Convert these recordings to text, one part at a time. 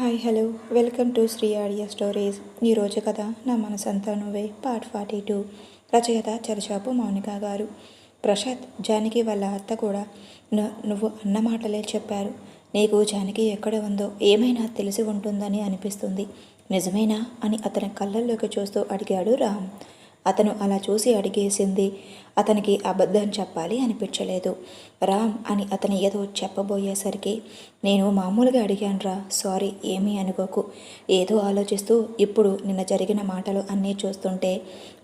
Hi hello welcome to Shri ఆడియా stories ఈరోజు కథ నా మనసంతా నువ్వే పార్ట్ ఫార్టీ టూ రచయిత చరిచాపు మౌనిక గారు. ప్రసాద్ జానకి వాళ్ళ అత్త కూడా నువ్వు అన్న మాటలే చెప్పారు. నీకు జానకి ఎక్కడ ఉందో ఏమైనా తెలిసి ఉంటుందని అనిపిస్తుంది. నిజమేనా? అని అతని కళ్ళల్లోకి చూస్తూ అడిగాడు రామ్. అతను అలా చూసి అడిగేసింది అతనికి అబద్ధం చెప్పాలి అనిపించలేదు. రామ్ అని అతను ఏదో చెప్పబోయేసరికి నేను మామూలుగా అడిగానురా సారీ ఏమీ అనుకోకు. ఏదో ఆలోచిస్తూ ఇప్పుడు నిన్న జరిగిన మాటలు అన్నీ చూస్తుంటే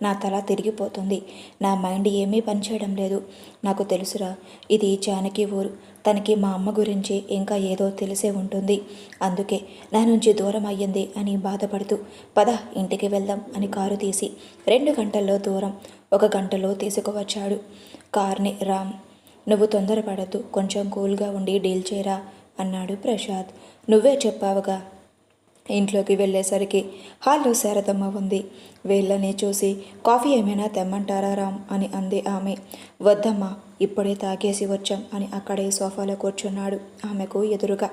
నా తల తిరిగిపోతుంది. నా మైండ్ ఏమీ పనిచేయడం లేదు. నాకు తెలుసురా ఇది జానకి ఊరు. తనకి మా అమ్మ గురించి ఇంకా ఏదో తెలిసే ఉంటుంది. అందుకే నా నుంచి దూరం అయ్యింది అని బాధపడుతూ పద ఇంటికి వెళ్దాం అని కారు తీసి రెండు గంటల్లో దూరం. ఒక గంటలో తీసుకువచ్చాడు. కార్ని రామ్ నువ్వు తొందరపడద్దు కొంచెం కూల్గా ఉండి డీల్ చేయరా అన్నాడు ప్రసాద్. నువ్వే చెప్పావుగా. ఇంట్లోకి వెళ్ళేసరికి హాల్లో శారదమ్మ ఉంది. వీళ్ళని చూసి కాఫీ ఏమైనా తెమ్మంటారా రామ్? అని అంది ఆమె. వద్దమ్మా ఇప్పుడే తాగేసి వచ్చాం అని అక్కడే సోఫాలో కూర్చున్నాడు ఆమెకు ఎదురుగా.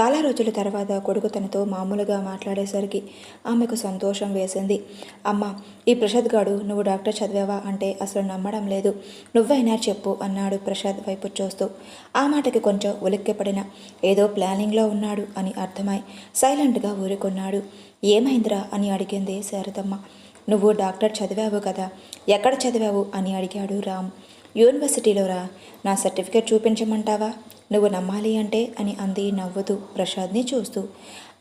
చాలా రోజుల తర్వాత కొడుకు తనతో మామూలుగా మాట్లాడేసరికి ఆమెకు సంతోషం వేసింది. అమ్మ ఈ ప్రసాద్ గాడు నువ్వు డాక్టర్ చదివావా? అంటే అసలు నమ్మడం లేదు. నువ్వైనా చెప్పు అన్నాడు ప్రసాద్ వైపు చూస్తూ. ఆ మాటకి కొంచెం ఉలిక్కిపడిన ఏదో ప్లానింగ్లో ఉన్నాడు అని అర్థమై సైలెంట్గా ఊరుకున్నాడు. ఏమైందిరా? అని అడిగింది శారదమ్మ. నువ్వు డాక్టర్ చదివావు కదా ఎక్కడ చదివావు? అని అడిగాడు రామ్. యూనివర్సిటీలోరా నా సర్టిఫికేట్ చూపించమంటావా? నువ్వు నమ్మాలి అంటే? అని అంది నవ్వుతూ ప్రసాద్ని చూస్తూ.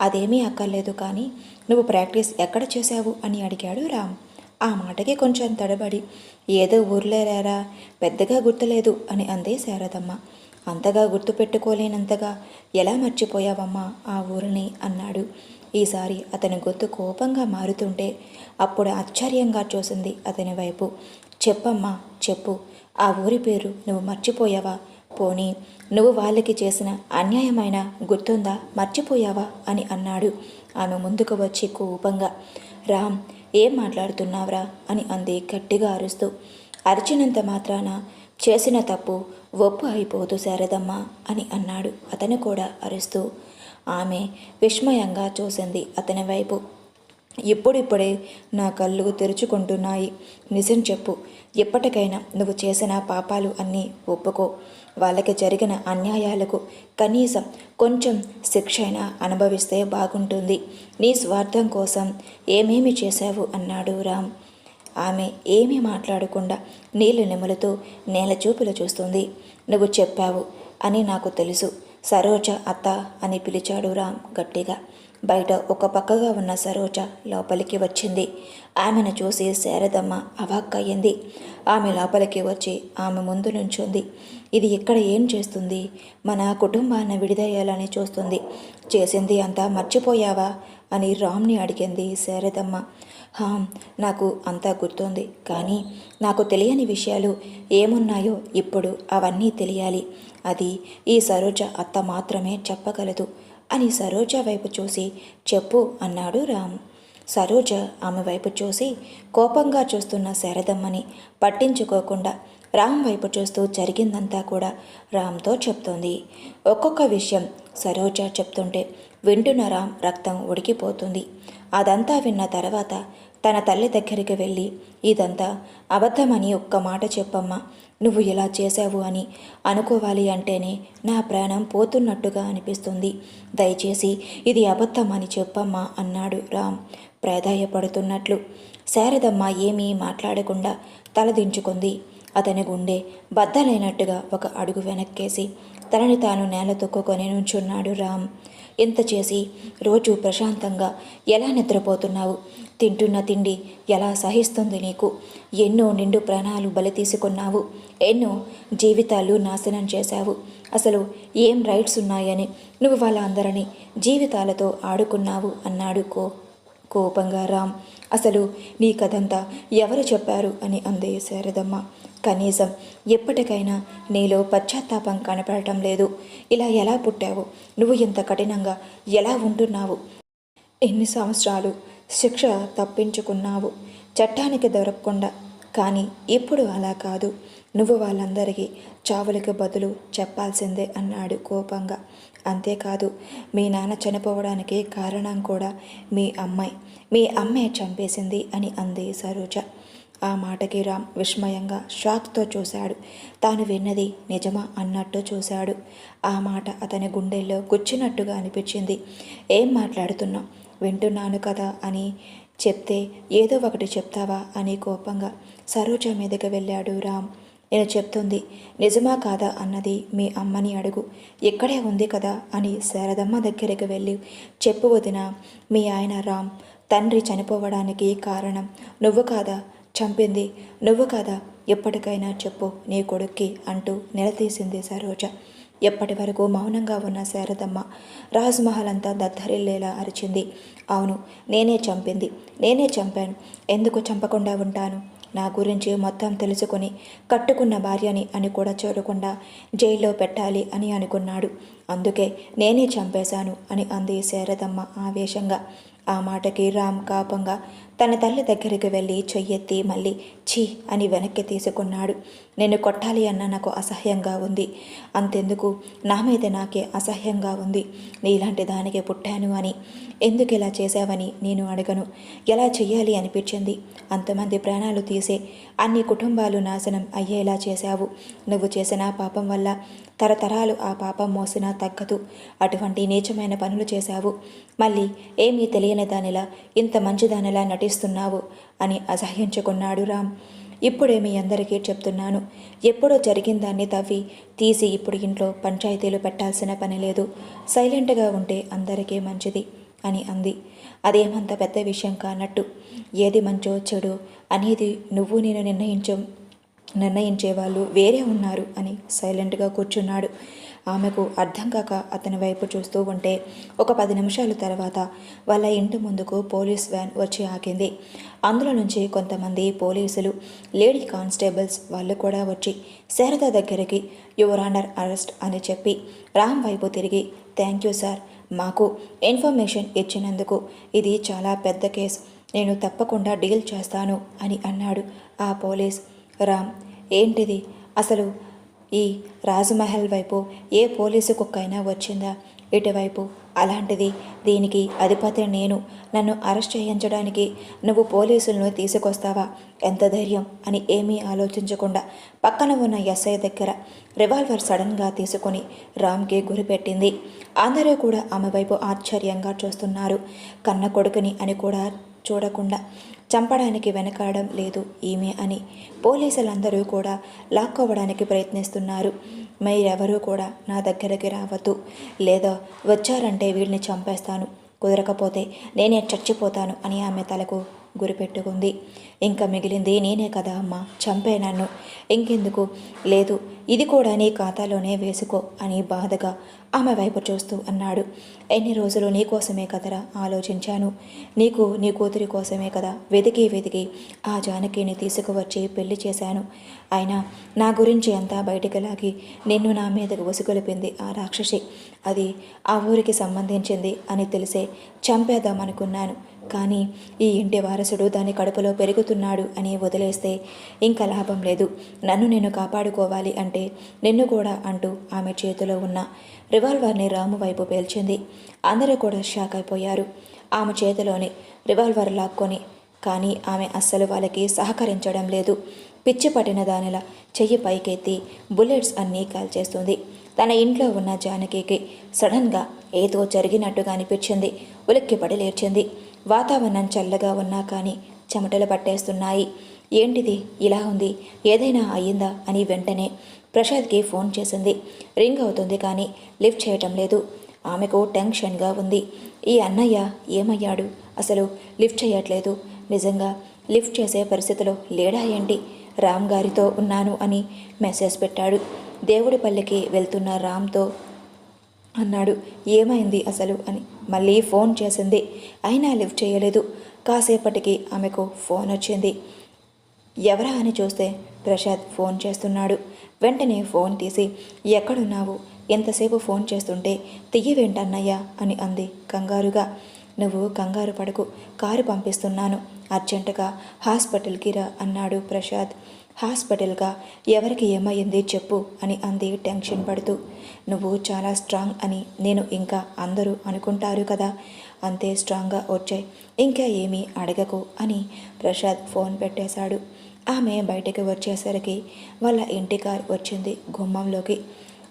అదేమీ అక్కర్లేదు కానీ నువ్వు ప్రాక్టీస్ ఎక్కడ చేశావు? అని అడిగాడు రామ్. ఆ మాటకి కొంచెం తడబడి ఏదో ఊర్లేరారా పెద్దగా గుర్తులేదు అని అంది శారదమ్మ. అంతగా గుర్తుపెట్టుకోలేనంతగా ఎలా మర్చిపోయావమ్మా ఆ ఊరిని? అన్నాడు. ఈసారి అతని గొంతు కోపంగా మారుతుంటే అప్పుడు ఆశ్చర్యంగా చూసింది అతని వైపు. చెప్పమ్మా చెప్పు. ఆ ఊరి పేరు నువ్వు మర్చిపోయావా? పోనీ నువ్వు వాళ్ళకి చేసిన అన్యాయమైన గుర్తుందా? మర్చిపోయావా? అని అన్నాడు. ఆమె ముందుకు వచ్చి కోపంగా రామ్ ఏం మాట్లాడుతున్నావురా? అని అంది గట్టిగా అరుస్తూ. అరిచినంత మాత్రాన చేసిన తప్పు ఒప్పు అయిపోదు శారదమ్మ అని అన్నాడు. అతను కూడా అరుస్తూ ఆమె విస్మయంగా చూసింది అతని వైపు. ఇప్పుడిప్పుడే నా కళ్ళు తెరుచుకుంటున్నాయి. నిజం చెప్పు. ఎప్పటికైనా నువ్వు చేసిన పాపాలు అన్నీ ఒప్పుకో. వాళ్ళకి జరిగిన అన్యాయాలకు కనీసం కొంచెం శిక్ష అయినా అనుభవిస్తే బాగుంటుంది. నీ స్వార్థం కోసం ఏమేమి చేశావు అన్నాడు రామ్. ఆమె ఏమీ మాట్లాడకుండా నీళ్ళు నిములుతూ నేల చూపులు చూస్తుంది. నువ్వు చెప్పావు అని నాకు తెలుసు. సరోజ అత్త అని పిలిచాడు రామ్ గట్టిగా. బయట ఒక పక్కగా ఉన్న సరోజ లోపలికి వచ్చింది. ఆమెను చూసి శారదమ్మ అవాక్కయ్యింది ఆమె లోపలికి వచ్చి ఆమె ముందు నుంచుంది. ఇది ఇక్కడ ఏం చేస్తుంది? మన కుటుంబాన్ని విడిదయ్యాలని చూస్తుంది. చేసింది అంతా మర్చిపోయావా? అని రామ్ని అడిగింది శారదమ్మ. హాం నాకు అంతా గుర్తుంది. కానీ నాకు తెలియని విషయాలు ఏమున్నాయో ఇప్పుడు అవన్నీ తెలియాలి. అది ఈ సరోజ అత్త మాత్రమే చెప్పగలదు అని సరోజ వైపు చూసి చెప్పు అన్నాడు రామ్. సరోజ ఆమె వైపు చూసి కోపంగా చూస్తున్న శారదమ్మని పట్టించుకోకుండా రామ్ వైపు చూస్తూ జరిగిందంతా కూడా రామ్తో చెప్తోంది. ఒక్కొక్క విషయం సరోజ చెప్తుంటే వింటున్న రామ్ రక్తం ఉడికిపోతుంది. అదంతా విన్న తర్వాత తన తల్లి దగ్గరికి వెళ్ళి ఇదంతా అబద్ధమని ఒక్క మాట చెప్పమ్మా నువ్వు ఇలా చేశావు అని అనుకోవాలి అంటేనే నా ప్రాణం పోతున్నట్టుగా అనిపిస్తుంది. దయచేసి ఇది అబద్ధం అని చెప్పమ్మా అన్నాడు రామ్ ప్రాధాయపడుతున్నట్లు. శారదమ్మ ఏమీ మాట్లాడకుండా తలదించుకుంది. అతని గుండె బద్దలైనట్టుగా ఒక అడుగు వెనక్కేసి తనని తాను నేల తొక్కుకొని నుంచున్నాడు రామ్. ఇంత చేసి రోజు ప్రశాంతంగా ఎలా నిద్రపోతున్నావు? తింటున్న తిండి ఎలా సహిస్తుంది నీకు? ఎన్నో నిండు ప్రాణాలు బలి తీసుకున్నావు? ఎన్నో జీవితాలు నాశనం చేశావు. అసలు ఏం రైట్స్ ఉన్నాయని నువ్వు వాళ్ళందరినీ జీవితాలతో ఆడుకున్నావు అన్నాడు కో కోపంగా రామ్. అసలు నీ కథంతా ఎవరు చెప్పారు అని అందే శారదమ్మ. కనీసం ఎప్పటికైనా నీలో పశ్చాత్తాపం కనపడటం లేదు. ఇలా ఎలా పుట్టావు? నువ్వు ఇంత కఠినంగా ఎలా ఉంటున్నావు? ఎన్ని సంవత్సరాలు శిక్ష తప్పించుకున్నావు? చట్టానికి దొరకకుండా. కానీ ఇప్పుడు అలా కాదు. నువ్వు వాళ్ళందరికీ చావులకు బదులు చెప్పాల్సిందే అన్నాడు కోపంగా. అంతేకాదు మీ నాన్న చనిపోవడానికి కారణం కూడా మీ అమ్మాయి. మీ అమ్మే చంపేసింది అని అంది సరోజ. ఆ మాటకి రామ్ విస్మయంగా షాక్తో చూశాడు. తాను విన్నది నిజమా అన్నట్టు చూశాడు. ఆ మాట అతని గుండెల్లో గుచ్చినట్టుగా అనిపించింది. ఏం మాట్లాడుతున్నావు? వింటున్నాను కదా అని చెప్తే ఏదో ఒకటి చెప్తావా అని కోపంగా సరోజ మీదకి వెళ్ళాడు రామ్. నేను చెప్తుంది నిజమా కాదా అన్నది మీ అమ్మని అడుగు. ఇక్కడే ఉంది కదా అని శారదమ్మ దగ్గరికి వెళ్ళి చెప్పు వదిన మీ ఆయన రామ్ తండ్రి చనిపోవడానికి కారణం నువ్వు కాదా? చంపింది నువ్వు కాదా? ఎప్పటికైనా చెప్పు నీ కొడుక్కి అంటూ నిలదీసింది సరోజ. ఎప్పటి వరకు మౌనంగా ఉన్న శారదమ్మ రాజ్మహల్ అంతా దద్దరిల్లేలా అరిచింది. అవును నేనే చంపింది నేనే చంపాను. ఎందుకు చంపకుండా ఉంటాను? నా గురించి మొత్తం తెలుసుకొని కట్టుకున్న భార్యని అని కూడా చూడకుండా జైల్లో పెట్టాలి అని అనుకున్నాడు. అందుకే నేనే చంపేశాను అని అంది శారదమ్మ ఆవేశంగా. ఆ మాటకి రామ్ కాపంగా తన తల్లి దగ్గరికి వెళ్ళి చెయ్యెత్తి మళ్ళీ ఛీ అని వెనక్కి తీసుకున్నాడు. నేను కొట్టాలి అన్న నాకు అసహ్యంగా ఉంది. అంతెందుకు? నా మీద నాకే అసహ్యంగా ఉంది. నీలాంటి దానికి పుట్టాను అని. ఎందుకు ఇలా చేశావని నేను అడగను. ఎలా చెయ్యాలి అనిపించింది. అంతమంది ప్రాణాలు తీసే అన్ని కుటుంబాలు నాశనం అయ్యేలా చేశావు. నువ్వు చేసిన పాపం వల్ల తరతరాలు ఆ పాపం మోసినా తగ్గదు. అటువంటి నీచమైన పనులు చేశావు. మళ్ళీ ఏమీ తెలియని దానిలా ఇంత మంచిదానిలా నటిస్తున్నావు అని అసహ్యించుకున్నాడు రామ్. ఇప్పుడే మీ అందరికీ చెప్తున్నాను. ఎప్పుడో జరిగిన దాన్ని తవ్వి తీసి ఇప్పుడు ఇంట్లో పంచాయతీలు పెట్టాల్సిన పని లేదు. సైలెంట్గా ఉంటే అందరికీ మంచిది అని అంది. అదేమంత పెద్ద విషయం కానట్టు. ఏది మంచో చెడు అనేది నువ్వు నేను నిర్ణయించ నిర్ణయించే వాళ్ళు వేరే ఉన్నారు అని సైలెంట్గా కూర్చున్నాడు. ఆమెకు అర్థం కాక అతని వైపు చూస్తూ ఉంటే ఒక పది నిమిషాల తర్వాత వాళ్ళ ఇంటి ముందుకు పోలీస్ వ్యాన్ వచ్చి ఆగింది. అందులో నుంచి కొంతమంది పోలీసులు లేడీ కానిస్టేబుల్స్ వాళ్ళు కూడా వచ్చి శారద దగ్గరికి యువర్ ఆనర్ అరెస్ట్ అని చెప్పి రామ్ వైపు తిరిగి థ్యాంక్ యూ సార్ మాకు ఇన్ఫర్మేషన్ ఇచ్చినందుకు ఇది చాలా పెద్ద కేసు నేను తప్పకుండా డీల్ చేస్తాను అని అన్నాడు ఆ పోలీస్. రామ్ ఏంటిది? అసలు ఈ రాజమహల్ వైపు ఏ పోలీసు కుక్కైనా వచ్చిందా? ఇటువైపు. అలాంటిది. దీనికి అధిపతి నేను. నన్ను అరెస్ట్ చేయించడానికి నువ్వు పోలీసులను తీసుకొస్తావా? ఎంత ధైర్యం? అని ఏమీ ఆలోచించకుండా పక్కన ఉన్న ఎస్ఐ దగ్గర రివాల్వర్ సడన్గా తీసుకొని రామ్కి గురిపెట్టింది అందరూ కూడా ఆమె వైపు ఆశ్చర్యంగా చూస్తున్నారు. కన్న కొడుకుని అని కూడా చూడకుండా చంపడానికి వెనకాడడం లేదు ఈమె అని పోలీసులందరూ కూడా లాక్కోవడానికి ప్రయత్నిస్తున్నారు. మీరెవరూ కూడా నా దగ్గరికి రావద్దు. లేదా వచ్చారంటే వీళ్ళని చంపేస్తాను. కుదరకపోతే నేనే చచ్చిపోతాను అని ఆమె తలకు గురిపెట్టుకుంది. ఇంకా మిగిలింది నేనే కదా అమ్మ చంపే నన్ను. ఇంకెందుకు? లేదు ఇది కూడా నీ ఖాతాలోనే వేసుకో అని బాధగా ఆమె వైపు చూస్తూ అన్నాడు. ఎన్ని రోజులు నీ కోసమే కదరా ఆలోచించాను. నీకు నీ కూతురి కోసమే కదా వెతికి వెతికి ఆ జానకిని తీసుకువచ్చి పెళ్ళి చేశాను. అయినా నా గురించి అంతా బయటికి లాగి నిన్ను నా మీదకు ఉసుగొలిపింది ఆ రాక్షసి. అది ఆ ఊరికి సంబంధించింది అని తెలిసే చంపేద్దామనుకున్నాను. కానీ ఈ ఇంటి వారసుడు దాని కడుపులో పెరుగుతున్నాడు అని వదిలేస్తే ఇంకా లాభం లేదు. నన్ను నేను కాపాడుకోవాలి అంటే నిన్ను కూడా అంటూ ఆమె చేతిలో ఉన్న రివాల్వర్ని రాము వైపు పేల్చింది. అందరూ కూడా షాక్ అయిపోయారు. ఆమె చేతిలోని రివాల్వర్ లాక్కొని కానీ ఆమె అస్సలు వాళ్ళకి సహకరించడం లేదు. పిచ్చి పట్టిన దానిలా చెయ్యి పైకెత్తి బుల్లెట్స్ అన్నీ కాల్చేస్తుంది తన ఇంట్లో ఉన్న జానకికి సడన్గా ఏదో జరిగినట్టుగా అనిపించింది. ఉలిక్కిపడి లేచింది. వాతావరణం చల్లగా ఉన్నా కానీ చెమటలు పట్టేస్తున్నాయి. ఏంటిది? ఇలా ఉంది? ఏదైనా అయ్యిందా? అని వెంటనే ప్రసాద్కి ఫోన్ చేసింది. రింగ్ అవుతుంది కానీ లిఫ్ట్ చేయటం లేదు. ఆమెకు టెన్షన్గా ఉంది. ఈ అన్నయ్య ఏమయ్యాడు? అసలు లిఫ్ట్ చేయట్లేదు. నిజంగా లిఫ్ట్ చేసే పరిస్థితిలో లేడా ఏంటి? రామ్ గారితో ఉన్నాను అని మెసేజ్ పెట్టాడు. దేవుడి పల్లెకి వెళ్తున్న రామ్తో అన్నాడు. ఏమైంది అసలు? అని మళ్ళీ ఫోన్ చేసింది. అయినా లిఫ్ట్ చేయలేదు. కాసేపటికి ఆమెకు ఫోన్ వచ్చింది. ఎవరా అని చూస్తే ప్రసాద్ ఫోన్ చేస్తున్నాడు. వెంటనే ఫోన్ తీసి ఎక్కడున్నావు? ఎంతసేపు ఫోన్ చేస్తుంటే వెంటన్నయ్యా అని అంది కంగారుగా. నువ్వు కంగారు పడకు కారు పంపిస్తున్నాను. అర్జెంటుగా హాస్పిటల్కి రా అన్నాడు ప్రసాద్. హాస్పిటల్గా? ఎవరికి ఏమైంది చెప్పు అని అంది టెన్షన్ పడుతూ. నువ్వు చాలా స్ట్రాంగ్ అని నేను ఇంకా అందరూ అనుకుంటారు కదా. అంతే స్ట్రాంగ్గా వచ్చాయి. ఇంకా ఏమీ అడగకు అని ప్రసాద్ ఫోన్ పెట్టేశాడు. ఆమె బయటకు వచ్చేసరికి వాళ్ళ ఇంటి కార్ వచ్చింది గుమ్మంలోకి.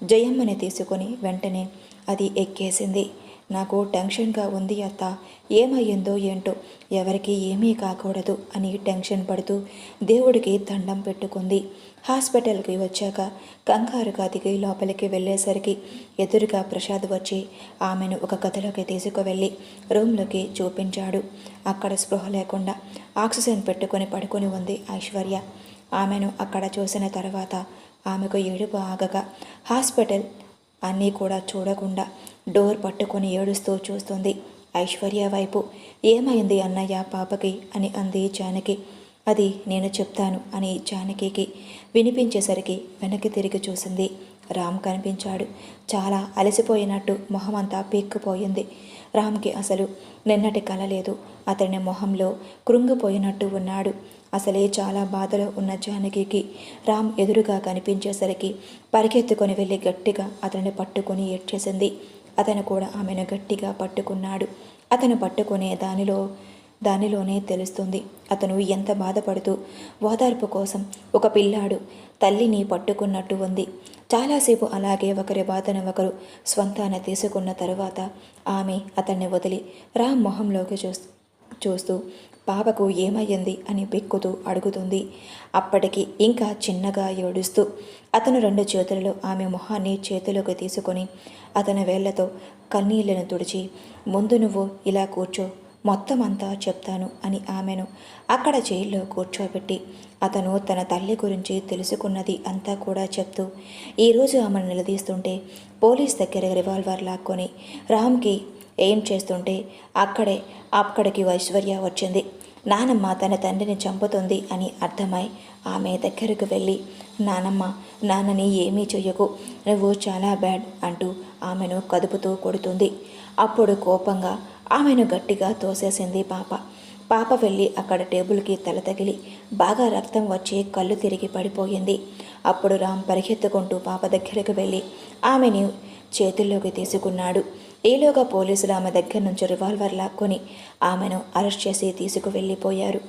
జయమ్మని తీసుకొని వెంటనే అది ఎక్కేసింది. నాకు టెన్షన్గా ఉంది అత్త. ఏమయ్యిందో ఏంటో ఎవరికి ఏమీ కాకూడదు అని టెన్షన్ పడుతూ దేవుడికి దండం పెట్టుకుంది. హాస్పిటల్కి వచ్చాక కంగారుగా దిగి లోపలికి వెళ్ళేసరికి ఎదురుగా ప్రసాద్ వచ్చి ఆమెను ఒక గదిలోకి తీసుకువెళ్ళి రూమ్లోకి చూపించాడు. అక్కడ స్పృహ లేకుండా ఆక్సిజన్ పెట్టుకొని పడుకొని ఉంది ఐశ్వర్య. ఆమెను అక్కడ చూసిన తర్వాత ఆమెకు ఏడుపు ఆగగా హాస్పిటల్ అన్నీ కూడా చూడకుండా డోర్ పట్టుకొని ఏడుస్తూ చూస్తుంది. ఐశ్వర్య వైపు ఏమైంది అన్నయ్య పాపకి? అని అంది జానకి. అది నేను చెప్తాను అని జానకికి వినిపించేసరికి వెనక్కి తిరిగి చూసింది. రామ్ కనిపించాడు. చాలా అలసిపోయినట్టు మొహమంతా పీక్కుపోయింది. రామ్కి అసలు నిన్నటి కల లేదు. అతని మొహంలో కృంగిపోయినట్టు ఉన్నాడు. అసలే చాలా బాధలో ఉన్న జానకికి రామ్ ఎదురుగా కనిపించేసరికి పరిగెత్తుకొని వెళ్ళి గట్టిగా అతన్ని పట్టుకొని ఏడ్చేసింది. అతను కూడా ఆమెను గట్టిగా పట్టుకున్నాడు. అతను పట్టుకునే దానిలో దానిలోనే తెలుస్తుంది. అతను ఎంత బాధపడుతూ ఓదార్పు కోసం ఒక పిల్లాడు తల్లిని పట్టుకున్నట్టు ఉంది. చాలాసేపు అలాగే ఒకరి బాధను ఒకరు స్వంతాన తీసుకున్న తరువాత ఆమె అతన్ని వదిలి రామ్ మొహంలోకి చూస్తూ చూస్తూ పాపకు ఏమయ్యింది అని పెక్కుతూ అడుగుతుంది. అప్పటికి ఇంకా చిన్నగా ఏడుస్తూ అతను రెండు చేతులలో ఆమె మొహాన్ని చేతిలోకి తీసుకొని అతని వేళ్ళతో కన్నీళ్ళను తుడిచి ముందు నువ్వు ఇలా కూర్చో మొత్తం అంతా చెప్తాను అని ఆమెను అక్కడ జైల్లో కూర్చోబెట్టి అతను తన తల్లి గురించి తెలుసుకున్నది అంతా కూడా చెప్తూ ఈరోజు ఆమెను నిలదీస్తుంటే పోలీస్ దగ్గర రివాల్వర్ లాక్కొని రామ్కి ఏం చేస్తుంటే అక్కడే అక్కడికి ఐశ్వర్య వచ్చింది. నానమ్మ తన తండ్రిని చంపుతుంది అని అర్థమై ఆమె దగ్గరకు వెళ్ళి నానమ్మ నాన్నని ఏమీ చెయ్యకు నువ్వు చాలా బ్యాడ్ అంటూ ఆమెను కదుపుతూ కొడుతుంది. అప్పుడు కోపంగా ఆమెను గట్టిగా తోసేసింది పాప. పాప వెళ్ళి అక్కడ టేబుల్కి తల తగిలి బాగా రక్తం వచ్చి కళ్ళు తిరిగి పడిపోయింది. అప్పుడు రామ్ పరిగెత్తుకుంటూ పాప దగ్గరకు వెళ్ళి ఆమెని చేతుల్లోకి తీసుకున్నాడు. ఈలోగా పోలీసులు ఆమె దగ్గర నుంచి రివాల్వర్ లాక్కొని ఆమెను అరెస్ట్ చేసి తీసుకువెళ్ళిపోయారు.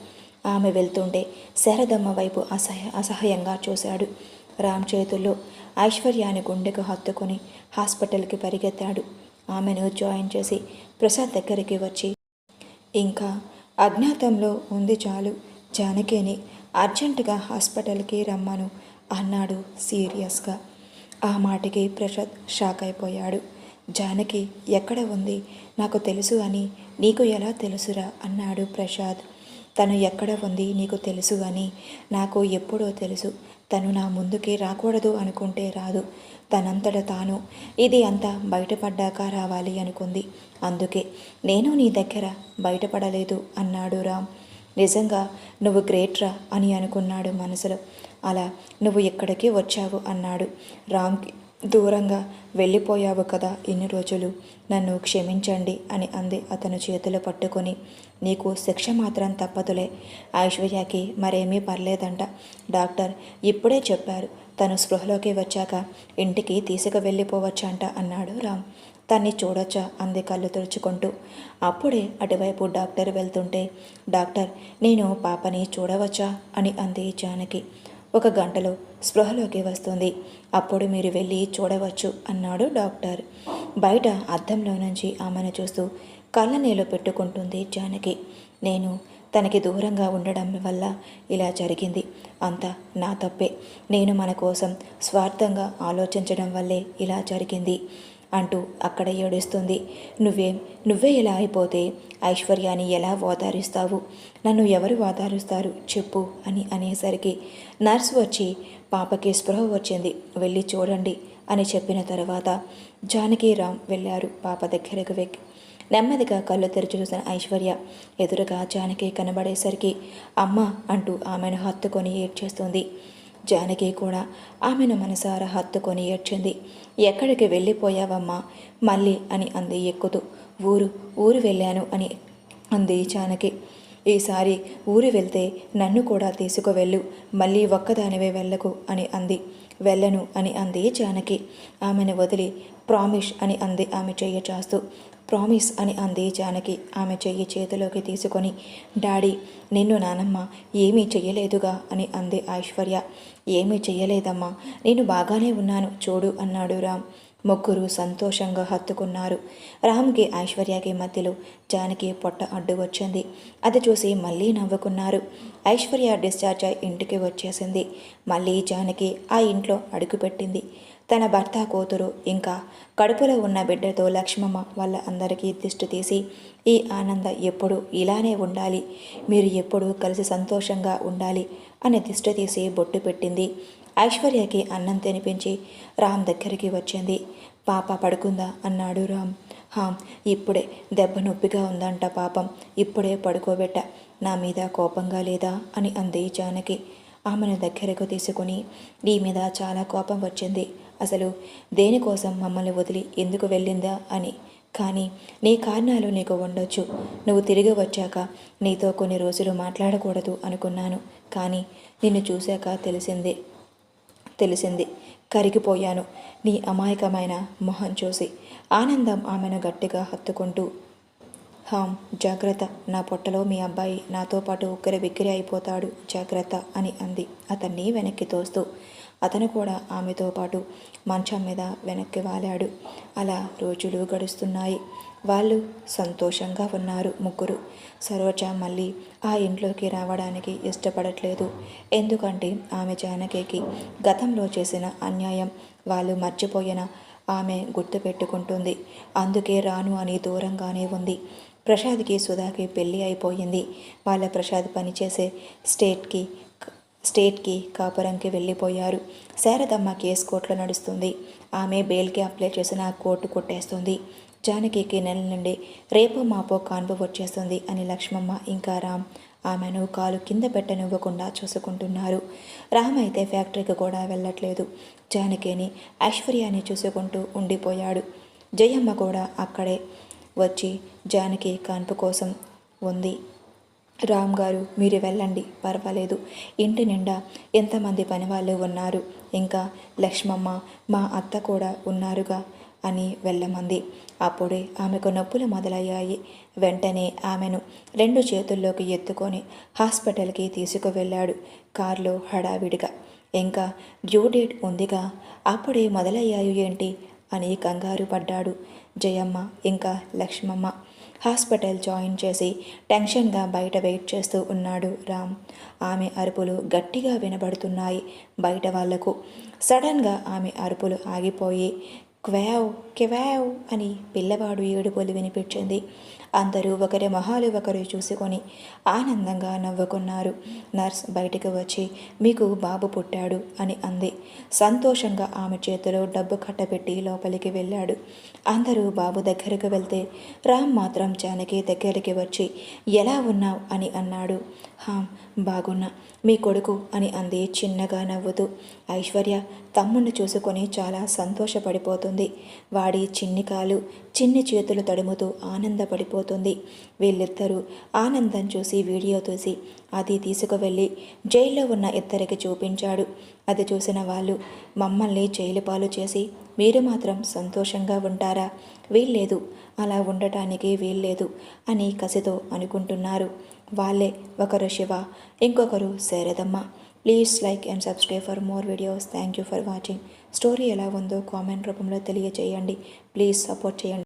ఆమె వెళ్తుంటే శారదమ్మ వైపు అసహ్య అసహ్యంగా చూశాడు. రామ్ చేతుల్లో ఐశ్వర్యాన్ని గుండెకు హత్తుకొని హాస్పిటల్కి పరిగెత్తాడు. ఆమెను జాయిన్ చేసి ప్రసాద్ దగ్గరికి వచ్చి ఇంకా అజ్ఞాతంలో ఉంది చాలు. జానకిని అర్జెంటుగా హాస్పిటల్కి రమ్మను అన్నాడు సీరియస్గా. ఆ మాటకి ప్రసాద్ షాక్ అయిపోయాడు. జానకి ఎక్కడ ఉంది? నాకు తెలుసు అని. నీకు ఎలా తెలుసురా? అన్నాడు ప్రసాద్. తను ఎక్కడ ఉంది? నీకు తెలుసు అని. నాకు ఎప్పుడో తెలుసు. తను నా ముందుకి రాకూడదు అనుకుంటే రాదు. తనంతట తాను. ఇది అంతా బయటపడ్డాక రావాలి అనుకుంది. అందుకే నేను నీ దగ్గర బయటపడలేదు అన్నాడు రామ్. నిజంగా నువ్వు గ్రేట్రా అని అనుకున్నాడు మనసులో. అలా నువ్వు ఇక్కడికి వచ్చావు? అన్నాడు రామ్కి దూరంగా వెళ్ళిపోయావు కదా ఇన్ని రోజులు. నన్ను క్షమించండి అని అంది అతను చేతులు పట్టుకొని. నీకు శిక్ష మాత్రం తప్పదులే. ఐశ్వర్యకి మరేమీ పర్లేదంట. డాక్టర్ ఇప్పుడే చెప్పారు. తను స్పృహలోకి వచ్చాక ఇంటికి తీసుకు వెళ్ళిపోవచ్చంట అన్నాడు రామ్. తన్ని చూడొచ్చా అంది కళ్ళు తుడుచుకుంటూ. అప్పుడే అటువైపు డాక్టర్ వెళ్తుంటే డాక్టర్ నేను పాపని చూడవచ్చా? అని అంది జానకి. ఒక గంటలో స్పృహలోకి వస్తుంది. అప్పుడు మీరు వెళ్ళి చూడవచ్చు అన్నాడు డాక్టర్. బయట అద్దంలో నుంచి ఆమెను చూస్తూ కళ్ళ నీళ్ళు పెట్టుకుంటుంది జానకి. నేను తనకి దూరంగా ఉండడం వల్ల ఇలా జరిగింది. అంతా నా తప్పే. నేను మన కోసం స్వార్థంగా ఆలోచించడం వల్లే ఇలా జరిగింది. అంటూ అక్కడ ఏడుస్తుంది. నువ్వే నువ్వే ఇలా అయిపోతే ఐశ్వర్యాన్ని ఎలా ఓదారుస్తావు? నన్ను ఎవరు ఓదారుస్తారు? చెప్పు అని అనేసరికి నర్స్ వచ్చి పాపకి స్పృహ వచ్చింది వెళ్ళి చూడండి అని చెప్పిన తర్వాత జానకీరామ్ వెళ్ళారు పాప దగ్గరకు వెక్కి నెమ్మదిగా కళ్ళు తెరిచి చూసిన ఐశ్వర్య ఎదురుగా జానకి కనబడేసరికి అమ్మ అంటూ ఆమెను హత్తుకొని ఏడ్చేస్తుంది. జానకి కూడా ఆమెను మనసారా హత్తుకొని ఏడ్చింది. ఎక్కడికి వెళ్ళిపోయావమ్మా? మళ్ళీ అని అంది ఎక్కుతూ. ఊరు ఊరు వెళ్ళాను అని అంది జానకి. ఈసారి ఊరు వెళ్తే నన్ను కూడా తీసుకువెళ్ళు. మళ్ళీ ఒక్కదానివే వెళ్ళకు అని అంది. వెళ్ళను అని అంది జానకి. ఆమెను వదిలి ప్రామిష్ అని అంది ఆమె చెయ్యి చేస్తూ. ప్రామిస్ అని అంది జానకి. ఆమె చెయ్యి చేతిలోకి తీసుకొని డాడీ నిన్ను నానమ్మ ఏమీ చెయ్యలేదుగా అని అంది ఐశ్వర్య. ఏమీ చెయ్యలేదమ్మా నేను బాగానే ఉన్నాను చూడు అన్నాడు రామ్. ముగ్గురు సంతోషంగా హత్తుకున్నారు. రామ్కి ఐశ్వర్యకి మధ్యలో జానకి పొట్ట అడ్డు వచ్చింది. అది చూసి మళ్ళీ నవ్వుకున్నారు. ఐశ్వర్య డిశ్చార్జ్ అయి ఇంటికి వచ్చేసింది. మళ్ళీ జానకి ఆ ఇంట్లో అడుగుపెట్టింది తన భర్త కూతురు ఇంకా కడుపులో ఉన్న బిడ్డతో లక్ష్మమ్మ వాళ్ళ అందరికీ దిష్టి తీసి ఈ ఆనంద ఎప్పుడు ఇలానే ఉండాలి? మీరు ఎప్పుడూ కలిసి సంతోషంగా ఉండాలి? అని దిష్టి తీసి బొట్టు పెట్టింది. ఐశ్వర్యకి అన్నం తినిపించి రామ్ దగ్గరికి వచ్చింది. పాప పడుకుందా? అన్నాడు రామ్. హాం ఇప్పుడే దెబ్బ నొప్పిగా ఉందంట పాపం. ఇప్పుడే పడుకోబెట్ట. నా మీద కోపంగా లేదా? అని అంది జానకి. ఆమెను దగ్గరకు తీసుకుని నీ మీద చాలా కోపం వచ్చింది. అసలు దేనికోసం మమ్మల్ని వదిలి ఎందుకు వెళ్ళిందా అని. కానీ నీ కారణాలు నీకు ఉండొచ్చు. నువ్వు తిరిగి వచ్చాక నీతో కొన్ని రోజులు మాట్లాడకూడదు అనుకున్నాను. కానీ నిన్ను చూశాక తెలిసింది తెలిసింది. కరిగిపోయాను. నీ అమాయకమైన మొహం చూసి ఆనందం ఆమెను గట్టిగా హత్తుకుంటూ హామ్ జాగ్రత్త. నా పొట్టలో మీ అబ్బాయి నాతో పాటు ఉక్కిరి బిక్కిరి అయిపోతాడు. జాగ్రత్త అని అంది. అతన్ని వెనక్కి తోస్తూ అతను కూడా ఆమెతో పాటు మంచం మీద వెనక్కి వాలాడు. అలా రోజులు గడుస్తున్నాయి. వాళ్ళు సంతోషంగా ఉన్నారు ముగ్గురు. సరోజ మళ్ళీ ఆ ఇంట్లోకి రావడానికి ఇష్టపడట్లేదు. ఎందుకంటే ఆమె జానకికి గతంలో చేసిన అన్యాయం వాళ్ళు మర్చిపోయిన ఆమె గుర్తుపెట్టుకుంటుంది. అందుకే రాను అని దూరంగానే ఉంది. ప్రసాద్కి సుధాకి పెళ్ళి అయిపోయింది. వాళ్ళ ప్రసాద్ పనిచేసే స్టేట్కి స్టేట్కి కాపురంకి వెళ్ళిపోయారు. శారదమ్మ కేసు కోర్టులో నడుస్తుంది. ఆమె బెయిల్కి అప్లై చేసిన కోర్టు కొట్టేస్తుంది. జానకికి నెల నుండి రేపు మాపో కాన్పు వచ్చేస్తుంది అని లక్ష్మమ్మ ఇంకా రామ్ ఆమెను కాలు కింద పెట్టనివ్వకుండా చూసుకుంటున్నారు. రామ్ అయితే ఫ్యాక్టరీకి కూడా వెళ్ళట్లేదు. జానకిని ఐశ్వర్యాన్ని చూసుకుంటూ ఉండిపోయాడు. జయమ్మ కూడా అక్కడే వచ్చి జానకి కాన్పు కోసం ఉంది. రామ్ గారు మీరు వెళ్ళండి పర్వాలేదు. ఇంటి నిండా ఎంతమంది పనివాళ్ళు ఉన్నారు? ఇంకా లక్ష్మమ్మ మా అత్త కూడా ఉన్నారుగా? అని వెళ్ళమంది. అప్పుడే ఆమెకు నొప్పులు మొదలయ్యాయి. వెంటనే ఆమెను రెండు చేతుల్లోకి ఎత్తుకొని హాస్పిటల్కి తీసుకువెళ్ళాడు కారులో హడావిడిగా. ఇంకా డ్యూ డేట్ ఉందిగా? అప్పుడే మొదలయ్యాయి ఏంటి? అని కంగారు పడ్డాడు జయమ్మ ఇంకా లక్ష్మమ్మ హాస్పిటల్ జాయిన్ చేసి టెన్షన్గా బయట వెయిట్ చేస్తూ ఉన్నాడు రామ్. ఆమె అరుపులు గట్టిగా వినబడుతున్నాయి. బయట వాళ్ళకు సడన్గా ఆమె అరుపులు ఆగిపోయి క్వావ్ కెవావ్ అని పిల్లవాడు ఏడుపులు వినిపించింది. అందరూ ఒకరి మొహాలు ఒకరు చూసుకొని ఆనందంగా నవ్వుకున్నారు. నర్స్ బయటికి వచ్చి మీకు బాబు పుట్టాడు అని అంది. సంతోషంగా ఆమె చేతిలో డబ్బు కట్టబెట్టి లోపలికి వెళ్ళాడు. అందరూ బాబు దగ్గరకు వెళ్తే రామ్ మాత్రం జానకి దగ్గరికి వచ్చి ఎలా ఉన్నావు? అని అన్నాడు. హాం బాగున్నా. మీ కొడుకు అని అంది చిన్నగా నవ్వుతూ. ఐశ్వర్య తమ్ముణ్ణి చూసుకొని చాలా సంతోషపడిపోతుంది. వాడి చిన్ని కాలు చిన్ని చేతులు తడుముతూ ఆనందపడిపోతుంది. వీళ్ళిద్దరూ ఆనందం చూసి వీడియో తీసి అది తీసుకువెళ్ళి జైల్లో ఉన్న ఇద్దరికి చూపించాడు. అది చూసిన వాళ్ళు మమ్మల్ని జైలు పాలు చేసి మీరు మాత్రం సంతోషంగా ఉంటారా? వీల్లేదు. అలా ఉండటానికి వీల్లేదు అని కసితో అనుకుంటున్నారు. వాళ్ళే. ఒకరు శివ ఇంకొకరు Sharadamma. Please like and subscribe for more videos thank you for watching story ఎలా ఉందో కామెంట్ రూపంలో తెలియజేయండి. ప్లీజ్ సపోర్ట్ చేయండి.